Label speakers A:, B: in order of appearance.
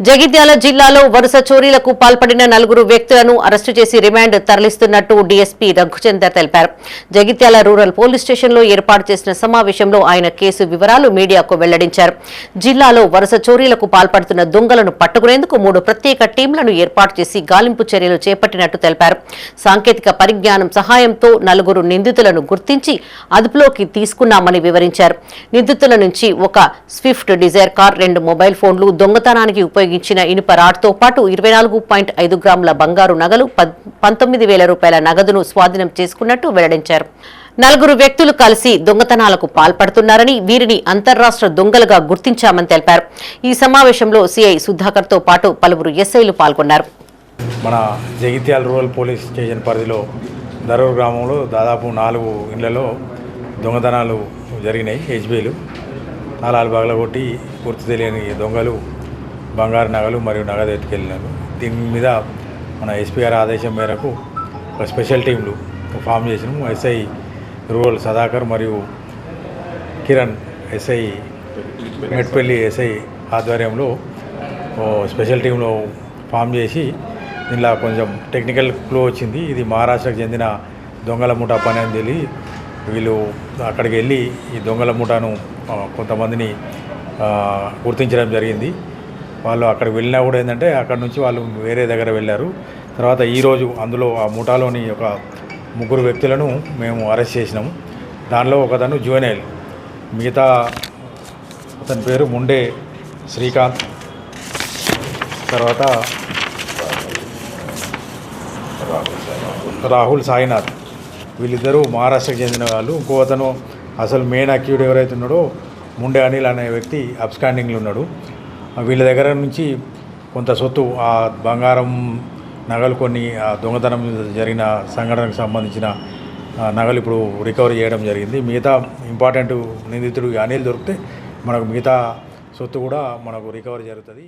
A: జగిత్యాల జిల్లాలో వరుస చోరీలకు పాల్పడిన నలుగురు వ్యక్తులను అరెస్టు చేసి రిమాండ్ తరలిస్తున్నట్టు డీఎస్పీ రఘుచందర్ తెలిపారు. జగిత్యాల రూరల్ పోలీస్ స్టేషన్లో ఏర్పాటు చేసిన సమావేశంలో ఆయన కేసు వివరాలు మీడియాకు వెల్లడించారు. జిల్లాలో వరుస చోరీలకు పాల్పడుతున్న దొంగలను పట్టుకునేందుకు మూడు ప్రత్యేక టీంలను ఏర్పాటు చేసి గాలింపు చర్యలు చేపట్టినట్టు తెలిపారు. సాంకేతిక పరిజ్ఞానం సహాయంతో నలుగురు నిందితులను గుర్తించి అదుపులోకి తీసుకున్నామని వివరించారు. నిందితుల నుంచి ఒక స్విఫ్ట్ డిజైర్ కార్ రెండు మొబైల్ ఫోన్లు దొంగతనానికి ఉపయోగించిన ఇనుప రాడ్తో పాటు ఇరవై నాలుగు పాయింట్ ఐదు గ్రాముల బంగారు నగలు పంతొమ్మిది వేల రూపాయల నగదును స్వాధీనం చేసుకున్నట్టు వెల్లడించారు. నలుగురు వ్యక్తులు కలిసి దొంగతనాలకు పాల్పడుతున్నారని వీరిని అంతర్రాష్ట్ర దొంగలుగా గుర్తించామని తెలిపారు. ఈ సమావేశంలో సిఐ సుధాకర్తో పాటు పలువురు ఎస్ఐలు పాల్గొన్నారు.
B: మన జగిత్యాల రూరల్ పోలీస్ స్టేషన్ పరిధిలో దరూర్ గ్రామంలో దాదాపు నాలుగు ఇళ్ళలో దొంగతనాలు జరిగినాయి హెచ్బీలు. తాళాలు పగలగొట్టి గుర్తు తెలియని దొంగలు బంగారు నగలు మరియు నగదు ఎత్తుకెళ్ళినారు. దీని మీద మన ఎస్పీ గారి ఆదేశం మేరకు ఒక స్పెషల్ టీంలు ఫామ్ చేసినాము ఎస్ఐ రూరల్ సదాకర్ మరియు Kiran S I Metpalli S I ఆధ్వర్యంలో స్పెషల్ టీంలో ఫామ్ చేసి దీనిలో కొంచెం టెక్నికల్ క్లో వచ్చింది. ఇది మహారాష్ట్రకు చెందిన దొంగల ముఠా పని అని తెలియ వీళ్ళు అక్కడికి వెళ్ళి ఈ దొంగల ముఠాను కొంతమందిని గుర్తించడం జరిగింది. వాళ్ళు అక్కడికి వెళ్ళినా కూడా ఏంటంటే అక్కడ నుంచి వాళ్ళు వేరే దగ్గర వెళ్ళారు. తర్వాత ఈరోజు అందులో ఆ ముఠాలోని ఒక ముగ్గురు వ్యక్తులను మేము అరెస్ట్ చేసినాము. దానిలో ఒకతను జూనైల్ మిగతా అతని పేరు ముండే శ్రీకాంత్. తర్వాత రాహుల్ సాయినాథ్. వీళ్ళిద్దరూ మహారాష్ట్రకు చెందిన వాళ్ళు. ఇంకో అతను అసలు మెయిన్ అక్యూడ్ ఎవరైతే ఉన్నాడో ముండే అనిల్ అనే వ్యక్తి అబ్స్కాండింగ్లో ఉన్నాడు. వీళ్ళ దగ్గర నుంచి కొంత సొత్తు ఆ బంగారం నగలు కొన్ని ఆ దొంగతనం జరిగిన సంఘటనకు సంబంధించిన నగలు ఇప్పుడు రికవరీ చేయడం జరిగింది. మిగతా ఇంపార్టెంట్ నిందితుడు అనిల్ దొరికితే మనకు మిగతా సొత్తు కూడా మనకు రికవరీ జరుగుతుంది.